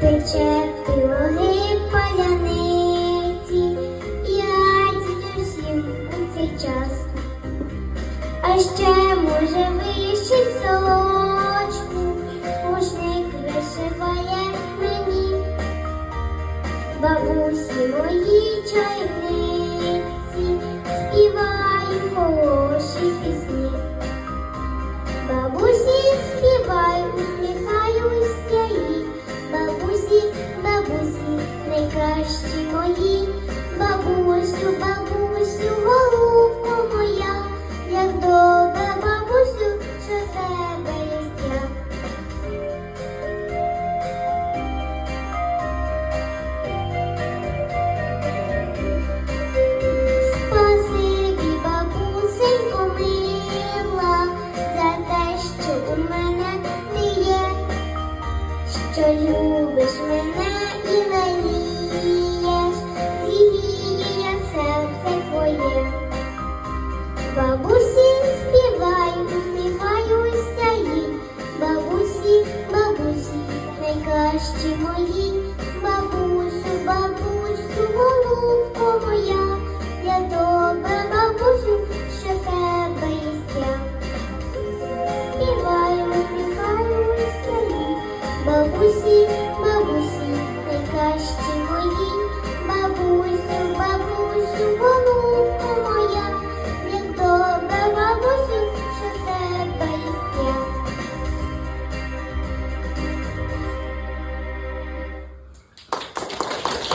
пече пироги паляниці, діду усім у цей час. А ще може вищить сочку, пушник вишиває мені, бабусі мої бабусі, бабусі, найкращі мої, бабусю, бабусю, голубко моя, як добра бабусю, що тебе я. Спасибі, бабусенько мила, за те, що у мене ти є, що любиш найкращі мої, бабусю, бабусю, голубко моя, я добра бабусю, що тебе я. Співаю, усміхаюся їй, бабусі,